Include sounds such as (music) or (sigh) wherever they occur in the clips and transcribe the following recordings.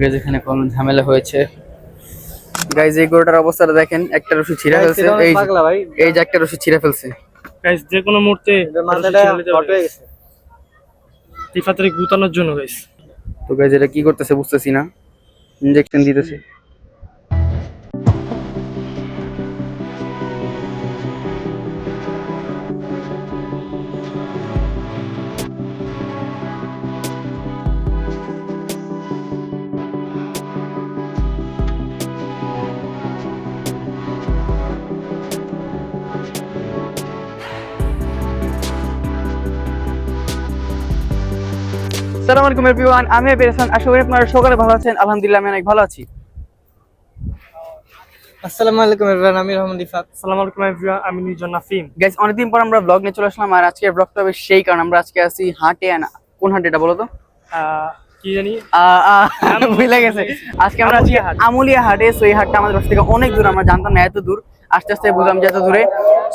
Guys এখানে কোন ঝামেলা হয়েছে। গাইজ এই গরুটার অবস্থাটা দেখেন একটা রশি ছিঁড়ে ফেলছে। এই যে- পাগলা ভাই। এই যে একটা রশি ছিঁড়ে ফেলছে। গাইস যে কোনো মুহূর্তে মাথাটা হট গেছে। টিফাতারি গুতানোর জন্য গাইস তো গাইজ এটা কি করতেছে বুঝতেছি না। ইনজেকশন দিতেছে। সালাম আলাইকুম এভরিওয়ান আমি পেরেছেন আশা করি আপনারা সকালে ভালো আছেন। আলহামদুলিল্লাহ আমি অনেক ভালো আছি। আসসালামু আলাইকুম এভরিওয়ান আমি রহমান রিফাত। আসসালামু আলাইকুম এভরিওয়ান আমি নির্জন নাফিম। গাইজ অনেকদিন পর আমরা ব্লগ নিয়ে চলে আসলাম আর আজকে ব্লগটা বেশ সেই কারণ আমরা আজকে আছি হাটে কোন হাটে এটা বলো তো? আহ, কি জানি? ভুলে গেছে। আজকে আমরা আজকে আমুলিয়া আমুলিয়া হাটে সো এই হাটটা আমাদের বাসা থেকে অনেক দূর আমরা জানতাম না এত দূর। আস্তে আস্তে বুঝলাম যে এত দূরে।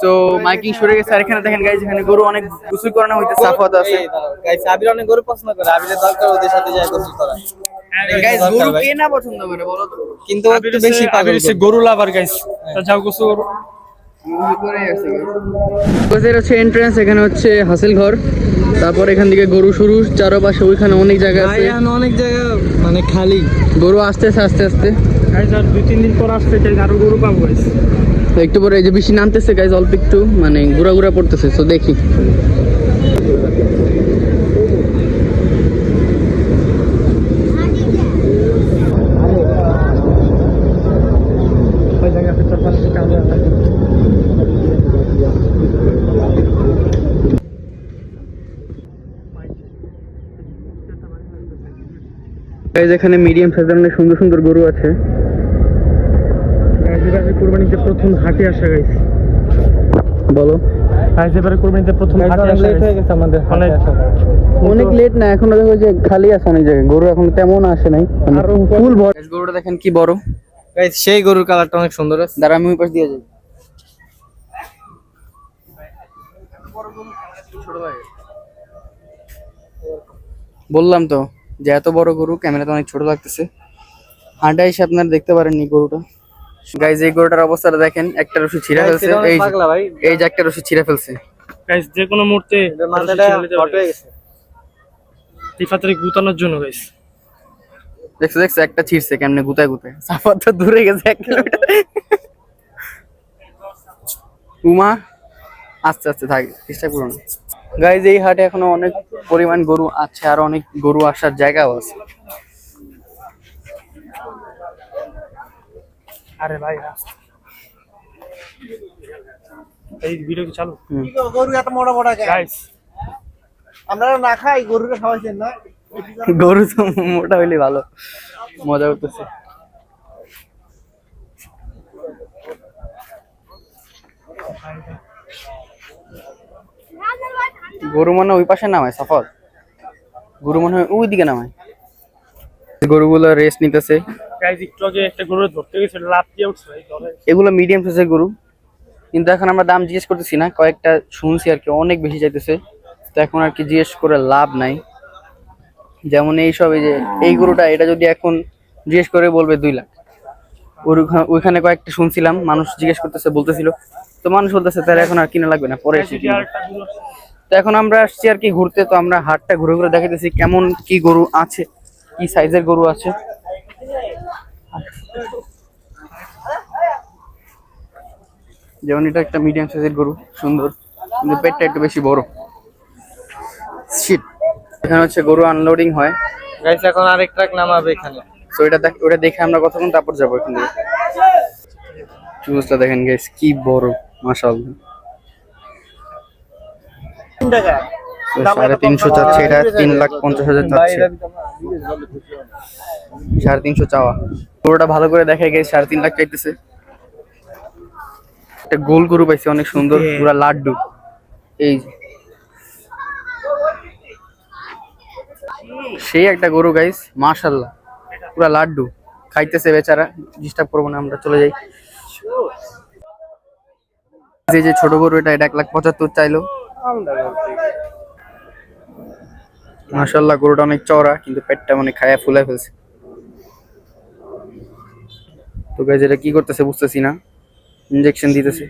সো মাইকিং সরে গেছে। আর এখানে দেখেন গাইজ এখানে গরু অনেক গোসল করানো হইতেছে সাফাত আছে। গাইস আবির অনেক গরু পছন্দ করে। আবিরের দরকার ওদের সাথে যায় গোসল করা গাইজ গরু। কে না পছন্দ করে বলো তো? কিন্তু একটু বেশি পাগল হচ্ছে গরু। লাভার গাইস তা যাও গোসু হচ্ছে এন্ট্রান্স এখানে হচ্ছে হাসিল ঘর। তারপর এখান থেকে গরু শুরু চারপাশে ওইখানে অনেক জায়গা আছে। অনেক জায়গা মানে খালি। গরু আস্তে আস্তে। আস্তে আর দুই তিন দিন পর আসছে গাইস আরও গরু পাবো একটু পরে এই যে বেশি নামতেছে গাইজ অল্প একটু মানে ঘুরা ঘুরা পড়তেছে তো দেখি। এখানে মিডিয়াম সাইজের অনেক সুন্দর সুন্দর গরু আছে। এবারে কুরবানিতে প্রথম হাটে আসা গাইস বলো। গাইস এবারে কুরবানিতে প্রথম হাটে অনেক আসা লেট হয়ে। গেছে আমাদের অনেক অনেক লেট না এখনও দেখো যে খালি আছে অনেক জায়গায়। গরু এখন তেমন আসে নাই। আরও ফুল ভর গরুটা দেখেন কি বড়। গাইস সেই গরুর কালারটা অনেক সুন্দর আছে। দাঁড়া আমি ওই পাশ দিয়ে যাই। বললাম তো যে এত বড় গরু ক্যামেরাতে অনেক ছোট লাগতেছে। হাঁটা এসে আপনারা দেখতে পারেননি গরুটা। গাইজ এই গরুটার অবস্থাটা দেখেন একটা রশি ছিঁড়ে ফেলছে। এই যে- এই যে একটা রশি ছিঁড়ে ফেলছে। গাইস যে কোনো মুহূর্তে হয়ে টিফাতারি গুতানোর জন্য গাইস দেখছ দেখছ একটা ছিঁড়ছে কেমনে গুতায় গুতায়। সাফাত তো দূরে গেছে এক কিলোমিটার। উমা আস্তে আস্তে থাকে চেষ্টা করুন। গাইজ এই হাটে এখনও অনেক পরিমাণ গরু আছে আর অনেক গরু আসার জায়গাও আছে। আরে ভাই এই ভিডিও কি চালু? গরু এত বড় বড় গাইস আমরা না খাই গরুকে খাওয়াইছেন না। গরু তো মোটা হইলে ভালো। মজা করতেছে। গরু মনে ওই পাশে নামায় সফল। গরু মনে হয় ওই দিকে নামায়। গরুগুলো রেস্ট নিতেছে। গাইস একটু আগে একটা গরু ধরতে গেছিল লাভ দিয়ে উঠছে এগুলো মিডিয়াম সাইজের গরু। কিন্তু এখন আমরা দাম জিজ্ঞেস করতেছি না কয়েকটা শুনছি আর কি অনেক বেশি চাইতেছে তো এখন আর কি জিজ্ঞেস করে লাভ নাই। যেমন এই সব এই যে এই গরুটা এটা যদি এখন জিজ্ঞেস করে বলবে দুই লাখ। ওইখানে কয়েকটা শুনছিলাম মানুষ জিজ্ঞেস করতেছে বলতেছিল। তো মানুষ বলতেছে তাহলে এখন আর কিনা লাগবে না পরে এসে। তো এখন আমরা আসছি আর কি ঘুরতে তো আমরা হাটটা ঘুরে ঘুরে দেখাইতেছি কেমন কি গরু আছে কি সাইজের গরু আছে। যেমন এটা একটা মিডিয়াম সাইজের গরু সুন্দর। কিন্তু পেটটা একটু বেশি বড়। শিট এখানে হচ্ছে গরু আনলোডিং হয়। গাইস এখন আরেক ট্রাক নামাবে এখানে। তো এটা দেখ ওটা দেখে আমরা কতক্ষণ তারপর যাব এখান থেকে। চুজটা দেখেন গাইস কি বড় মাশাআল্লাহ। তো সাড়ে তিনশো চাচ্ছে এটা তিন লাখ পঞ্চাশ হাজার চাচ্ছে। সাড়ে তিনশো চাওয়া। গরুটা ভালো করে দেখে গেছে সাড়ে তিন লাখ চাইতেছে। একটা গোল গরু পাইছে অনেক সুন্দর পুরা লাড্ডু। এই সেই একটা গরু গাইস মাশাল্লাহ পুরা লাড্ডু। খাইতেছে বেচারা ডিস্টার্ব করব না আমরা চলে যাই। যে যে ছোট গরু এটা এটা এক লাখ পঁচাত্তর চাইলো। মাশাল্লাহ গরুটা অনেক চওড়া কিন্তু পেটটা মানে খায়া ফুলাই ফেলছে। তো গাইজ এটা কি করতেছে বুঝতেছি না। ইনজেকশন দিতেছে।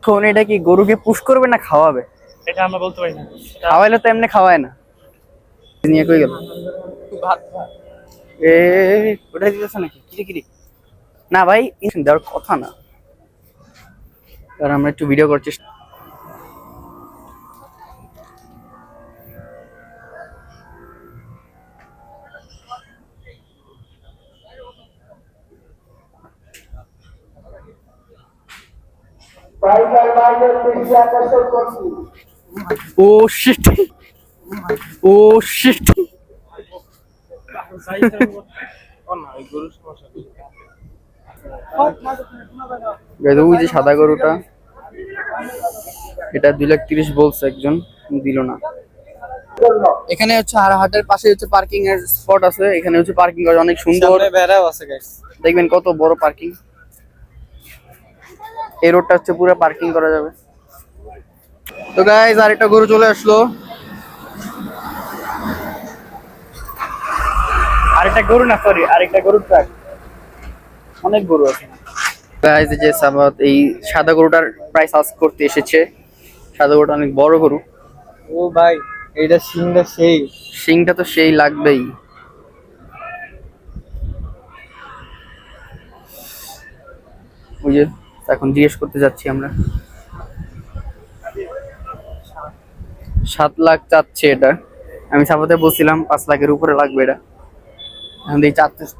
এখন এটা কি গরুকে পুশ করবে না খাওয়াবে? এটা আমরা বলতে পারি না। খাওয়াইলে তো এমনি খাওয়ায় না। নিয়ে কই গেল? ভাত। এ ওটা দিতেছে নাকি? কিরে কিরে? না ভাই ইনজেকশন দেওয়ার কথা না। আর আমরা একটু ভিডিও করছি ও শিট ও শিট ওই যে সাদা গরুটা এটা দুই লাখ তিরিশ বলছে একজন দিল না। এখানে হচ্ছে আর হাটের পাশে হচ্ছে পার্কিং এর স্পট আছে এখানে হচ্ছে পার্কিং করা অনেক সুন্দর। দেখবেন কত বড় পার্কিং এই রোডটা হচ্ছে পুরো পার্কিং করা যাবে। তো গাইজ আরেকটা গরু চলে আসলো। আরেকটা গরু না সরি আরেকটা গরুর ট্রাক অনেক গরু আছে। গাইজ যে সাবাত এই সাদা গরুটার প্রাইস আস করতে এসেছে। সাদা গরুটা অনেক বড় গরু। ও ভাই এইটা সিংটা সেই। শিংটা তো সেই লাগবেই। ওই যে এখন জিজ্ঞেস করতে যাচ্ছি আমরা সাত লাখ চাচ্ছে এটা আমি সাপাতে বলছিলাম পাঁচ লাখের উপরে লাগবে এটা এখন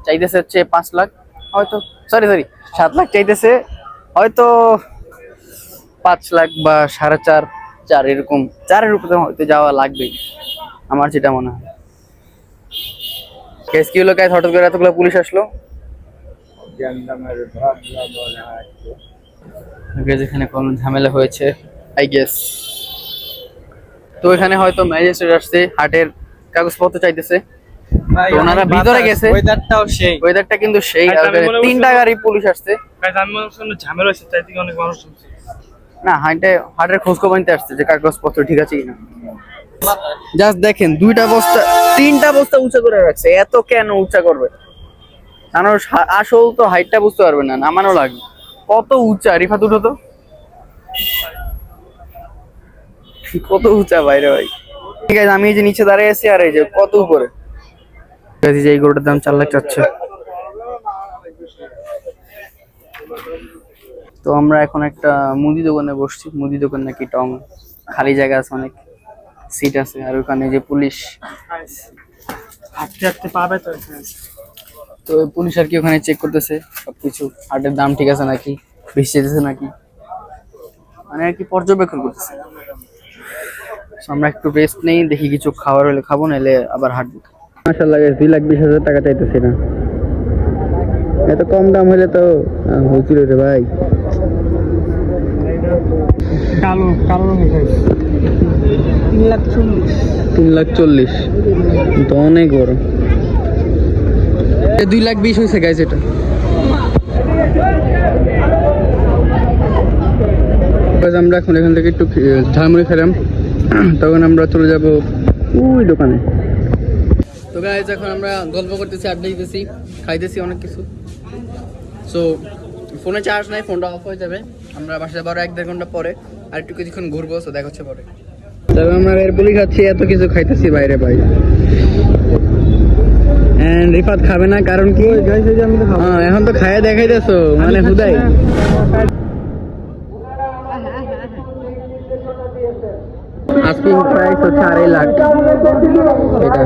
চাইতেছে হচ্ছে পাঁচ লাখ হয়তো সরি সরি সাত লাখ চাইতেছে হয়তো পাঁচ লাখ বা সাড়ে চার চার এরকম চারের উপরে হয়তো যাওয়া লাগবেই আমার যেটা মনে হয় কেস কি গাইস হঠাৎ করে এতগুলো পুলিশ আসলো Guys, এখানে কোন ঝামেলা হয়েছে আই গেস তো এখানে হয়তো ম্যাজিস্ট্রেট আসছে হাটের কাগজপত্র চাইতেছে। তো ওনারা ভিতরে গেছে। ওয়েদারটাও সেই। ওয়েদারটা কিন্তু সেই আমি আর তিনটা গাড়ি পুলিশ আসছে। গাইজ আমি হচ্ছে ঝামেলা হয়েছে তাই অনেক মানুষ না হাটে হাটের খোঁজ খবর নিতে আসছে যে কাগজপত্র ঠিক আছে কিনা। জাস্ট দেখেন দুইটা বস্তা তিনটা বস্তা উঁচা করে রাখছে। এত কেন উঁচা করবে? মানুষ আসল তো হাইটটা বুঝতে পারবে না নামানো লাগবে। কত উঁচা? রিফা দুটো তো। কত উঁচা বাইরে ভাই। ঠিক আছে, আমি এই যে নিচে দাঁড়িয়ে আছি আর এই যে কত উপরে? ঠিক যে এই গরুটার দাম চার লাখ চাচ্ছে। তো আমরা এখন একটা মুদি দোকানে বসছি। মুদি দোকান নাকি টং। খালি জায়গা আছে, অনেক সিট আছে। আর ওখানে যে পুলিশ। হাঁটতে হাঁটতে পাবে তো। তো পুলিশ আর কি ওখানে চেক করতেছে সবকিছু। হাটের দাম ঠিক আছে নাকি? বেশি যেতেছে নাকি? মানে আর কি পর্যবেক্ষণ করতেছে। আমরা একটু রেস্ট নেই দেখি কিছু খাবার হলে খাব নাহলে আবার হাঁটবো মাসাল্লাহ দুই লাখ বিশ হাজার টাকা চাইতেছি না। এত কম দাম হলে তো হয়েছিল রে ভাই। কালো কালো তিন লাখ চল্লিশ। তিন লাখ চল্লিশ। তো অনেক বড়। দুই লাখ বিশ হয়েছে গাইজ এটা। আমরা এখন এখান থেকে একটু ঝালমুড়ি খেলাম। (clears throat) তখন আমরা চলে যাব ওই দোকানে। তো গাইজ এখন আমরা গল্প করতেছি, আড্ডা দিতেছি, খাইতেছি অনেক কিছু। সো ফোনে চার্জ নাই ফোনটা অফ হয়ে যাবে। আমরা বাসায় যাব আরও এক দেড় ঘণ্টা পরে আর একটু কিছুক্ষণ ঘুরবো সো দেখা হচ্ছে পরে। তবে আমরা এরপরই খাচ্ছি, এত কিছু খাইতেছি বাইরে, ভাই। এন্ড রিফাত খাবে না কারণ কি? হ্যাঁ, এখন তো খাইয়ে দেখাইতেছো মানে হুদাই। আস্কিং প্রাইস হচ্ছে আড়াই লাখ। এটা।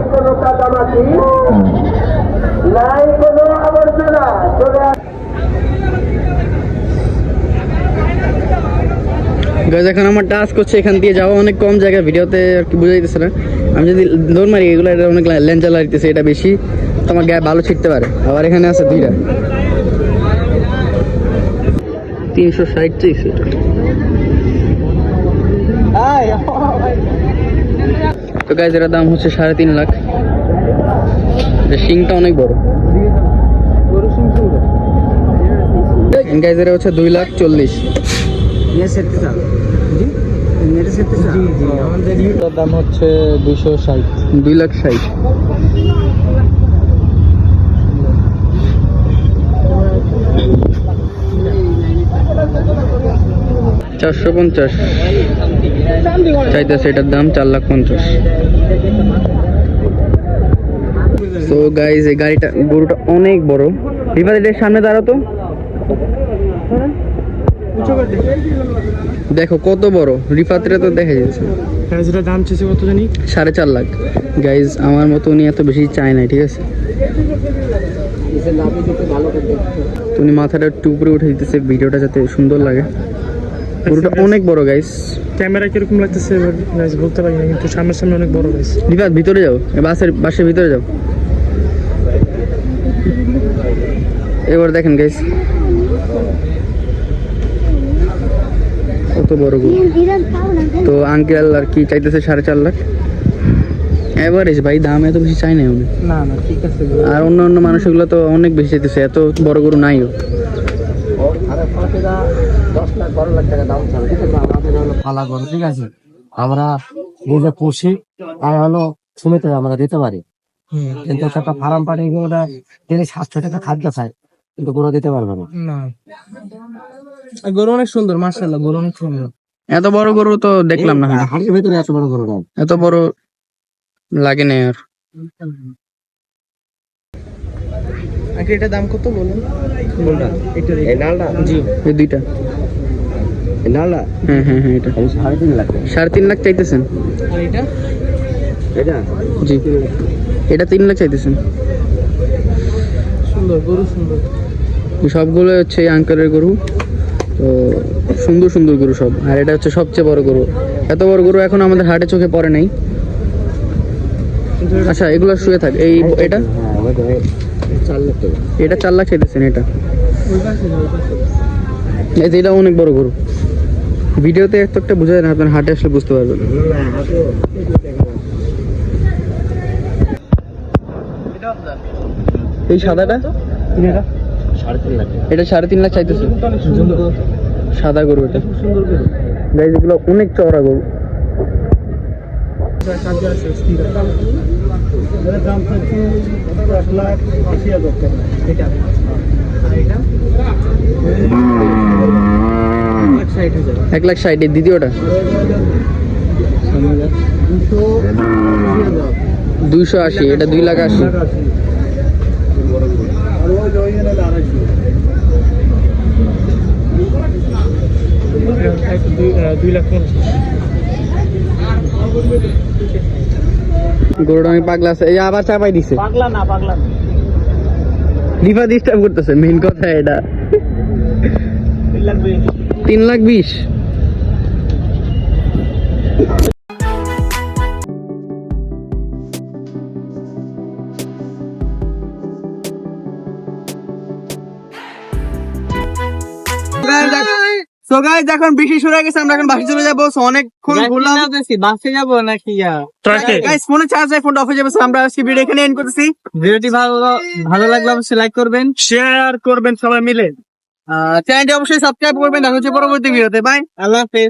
গাইজ এখন আমার টাস্ক হচ্ছে এখান দিয়ে যাওয়া অনেক কম জায়গায় ভিডিওতে আর কি বোঝা যাইতেছে না। আমি যদি দৌড় মারি এগুলো এটা অনেক লেঞ্জা লাগতেছে এটা বেশি। তোমার গায়ে ভালো ছিটতে পারে। আবার এখানে আছে দুইটা। তিনশো ষাট এটা তো গাইজ এটার দাম হচ্ছে সাড়ে তিন লাখ। শিংটা অনেক বড়। গাইজ এটা হচ্ছে দুই লাখ চল্লিশ। হচ্ছে দুই লাখ চারশো পঞ্চাশ। চাইতেছে এটার দাম চার লাখ পঞ্চাশ। তো গাইজ এই গাড়িটা, গরুটা অনেক বড়। বিপাদ সামনে দাঁড়াও তো। দেখো কত বড়। রিফাতরে তো দেখা যাচ্ছে। গাইজ এটার দাম চেয়েছে কত জানি? সাড়ে চার লাখ। গাইজ আমার মতো উনি এত বেশি চায় না ঠিক আছে? উনি মাথাটা একটু উপরে উঠে দিতেছে ভিডিওটা যাতে সুন্দর লাগে। গরুটা অনেক বড় গাইস ক্যামেরা কীরকম লাগতেছে? গাইজ বলতে পারি না কিন্তু সামনের সামনে অনেক বড় গাইজ রিফাত ভিতরে যাও। বাসের বাসের ভিতরে যাও। এবার দেখেন গাইস কত বড় গরু। তো আঙ্কেল আর কি চাইতেছে সাড়ে চার লাখ? এভারেজ ভাই দাম এত বেশি চাই না উনি। না না ঠিক আছে আর অন্য অন্য মানুষগুলো তো অনেক বেশি চাইতেছে এত বড় গরু নাইও। ফালা করো ঠিক আছে? আমরা নিজে পুষি আর হলো সুমিতে আমরা দিতে পারি। কিন্তু একটা ফার্ম পাড়ি ওটা তিনি সাতশো টাকা খাদ্য চায় কিন্তু কোনো দিতে পারবে না। না। গরু অনেক সুন্দর মার্শাল্লাহ গরু অনেক সুন্দর। এত বড় গরু তো দেখলাম না। হাড়ির ভিতরে এত বড় গরু এত বড় লাগে না আর। এটা দাম কত বলুন এই নালটা জি। এই দুইটা। এই নালটা হ্যাঁ হ্যাঁ হ্যাঁ এটা। সাড়ে তিন লাখ। সাড়ে তিন লাখ চাইতেছেন? আর এটা? এটা? জি এটা তিন লাখ চাইতেছেন। সবগুলো হচ্ছে এই আঙ্কেলের গরু। তো সুন্দর সুন্দর গরু সব। আর এটা হচ্ছে সবচেয়ে বড় গরু। এত বড় গরু এখন আমাদের হাটে চোখে পড়ে নাই। আচ্ছা এগুলো শুয়ে থাক। এই এটা? এটা চার লাখ চাইতেছেন এটা। এই যে এটা অনেক বড় গরু। ভিডিওতে এত একটা বোঝা যায় না, আপনার হাটে আসলে বুঝতে পারবেন। এই সাদাটা? এটা? সাড়ে তিন লাখ। চাইতেছে। সাদা গরু এটা। গাইজ এগুলো অনেক চওড়া গরু। এক লাখ ষাট এর দ্বিতীয়টা। দুইশো আশি এটা দুই লাখ আশি। দুই লাখ পঞ্চাশ পাগলা আছে। এই আবার চাপাই দিছে। পাগলা না পাগলা লিফা ডিস্টার্ব করতেছে মেইন কথা এটা। তিন লাখ বিশ? গাইস এখন বৃষ্টি শুরু হয়ে গেছে আমরা এখন বাসে চলে যাব। So, অনেকক্ষণ ঘুরলাম। বাসে যাব নাকি গাইস ফোনে চার্জ নাই ফোনটা অফ হয়ে যাবে। আমরা আজকে ভিডিও এখানে এন্ড করতেছি। ভিডিওটি ভালো ভালো লাগলে অবশ্যই লাইক করবেন। শেয়ার করবেন সবাই মিলে। চ্যানেলটি অবশ্যই সাবস্ক্রাইব করবেন। দেখা হচ্ছে পরবর্তী ভিডিওতে বাই আল্লাহ হাফেজ।